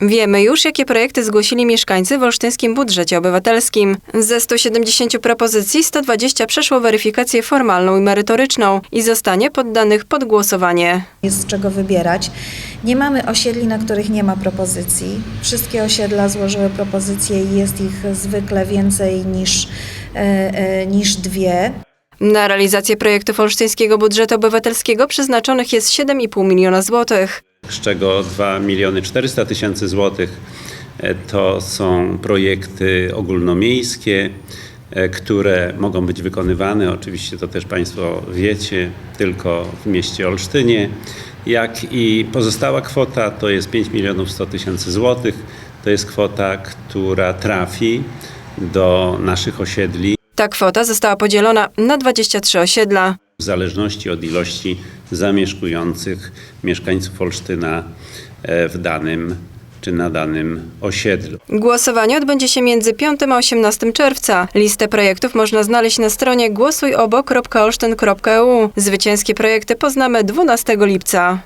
Wiemy już, jakie projekty zgłosili mieszkańcy w olsztyńskim budżecie obywatelskim. Ze 170 propozycji 120 przeszło weryfikację formalną i merytoryczną i zostanie poddanych pod głosowanie. Jest z czego wybierać. Nie mamy osiedli, na których nie ma propozycji. Wszystkie osiedla złożyły propozycje i jest ich zwykle więcej niż, e, e, niż dwie. Na realizację projektów olsztyńskiego budżetu obywatelskiego przeznaczonych jest 7,5 miliona złotych. Z czego 2 miliony 400 tysięcy złotych e, to są projekty ogólnomiejskie, e, które mogą być wykonywane, oczywiście to też Państwo wiecie, tylko w mieście Olsztynie, jak i pozostała kwota to jest 5 milionów 100 tysięcy złotych. To jest kwota, która trafi do naszych osiedli Ta kwota została podzielona na 23 osiedla. w zależności od ilości zamieszkujących mieszkańców Olsztyna e, w danym czy na danym osiedlu. Głosowanie odbędzie się między 5 a 18 czerwca. Listę projektów można znaleźć na stronie głosujobok.olsztyn.eu. Zwycięskie projekty poznamy 12 lipca.